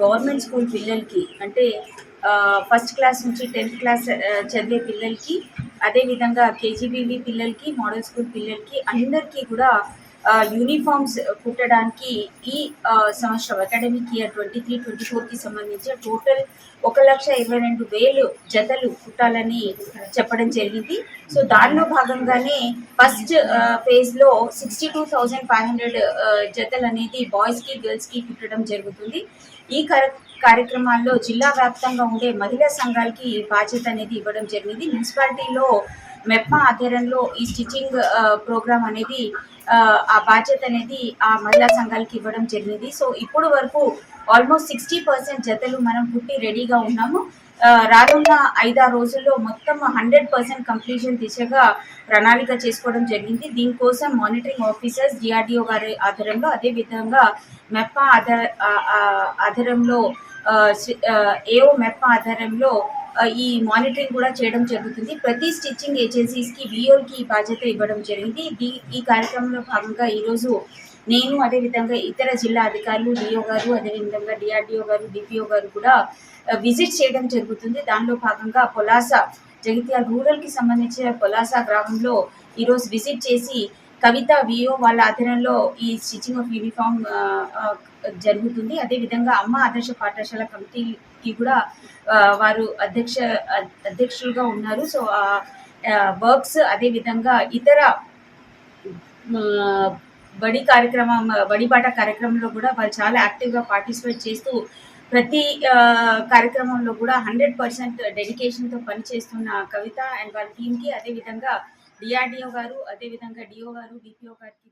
Government school పిల్లలకి అంటే first class నుంచి టెన్త్ క్లాస్ చదివే పిల్లలకి అదేవిధంగా కేజీబీవీ పిల్లలకి మోడల్ స్కూల్ పిల్లలకి అందరికీ కూడా యూనిఫామ్స్ కుట్టడానికి ఈ సంవత్సరం academic year twenty three twenty ఫోర్కి సంబంధించిన టోటల్ ఒక లక్ష ఇరవై రెండు వేలు జతలు కుట్టాలని చెప్పడం జరిగింది. సో దానిలో భాగంగానే ఫస్ట్ ఫేజ్లో sixty two thousand five hundred జతలు అనేది బాయ్స్కి గర్ల్స్కి కుట్టడం జరుగుతుంది. ఈ కార్య కార్యక్రమాల్లో జిల్లా వ్యాప్తంగా ఉండే మహిళా సంఘాలకి బాధ్యత అనేది ఇవ్వడం జరిగింది. మున్సిపాలిటీలో మెప్ప ఆధ్వర్యంలో ఈ స్టిచ్చింగ్ ప్రోగ్రామ్ అనేది ఆ, బాధ్యత అనేది ఆ మహిళా సంఘాలకి ఇవ్వడం జరిగింది. సో ఇప్పుడు వరకు ఆల్మోస్ట్ సిక్స్టీ పర్సెంట్ జతలు మనం పుట్టి రెడీగా ఉన్నాము. రానున్న ఐదారు రోజుల్లో మొత్తం హండ్రెడ్ పర్సెంట్ కంప్లీషన్ దిశగా ప్రణాళిక చేసుకోవడం జరిగింది. దీనికోసం మానిటరింగ్ ఆఫీసర్స్ డిఆర్డిఓ గారి ఆధ్వర్యంలో అదేవిధంగా మెప్పా ఆధార ఆధారంలో ఏఓ మెప్ ఆధారంలో ఈ మానిటరింగ్ కూడా చేయడం జరుగుతుంది. ప్రతి స్టిచ్చింగ్ ఏజెన్సీస్కి విఓకి ఈ బాధ్యత ఇవ్వడం జరిగింది. దీ ఈ కార్యక్రమంలో భాగంగా ఈరోజు నేను అదేవిధంగా ఇతర జిల్లా అధికారులు డిఓ గారు అదేవిధంగా డిఆర్డిఓ గారు డిపిఓ గారు కూడా విజిట్ చేయడం జరుగుతుంది. దానిలో భాగంగా పొలాస జగిత్యాల రూరల్కి సంబంధించిన పొలాస గ్రామంలో ఈరోజు విజిట్ చేసి కవిత వియో వాళ్ళ ఆధ్వర్యంలో ఈ స్టిచ్చింగ్ ఆఫ్ యూనిఫామ్ జరుగుతుంది. అదే జరుగుతుంది అదేవిధంగా అమ్మ ఆదర్శ పాఠశాల కమిటీకి కూడా వారు అధ్యక్ష అధ్యక్షులుగా ఉన్నారు. సో వర్క్స్ అదేవిధంగా ఇతర బడి కార్యక్రమం బడిబాట కార్యక్రమంలో కూడా వాళ్ళు చాలా యాక్టివ్గా పార్టిసిపేట్ చేస్తూ ప్రతి కార్యక్రమంలో కూడా హండ్రెడ్ పర్సెంట్ డెడికేషన్తో పనిచేస్తున్న కవిత అండ్ వాళ్ళ టీంకి అదేవిధంగా డిఆర్డిఓ గారు అదేవిధంగా డిఓ గారు డిపిఓ గారికి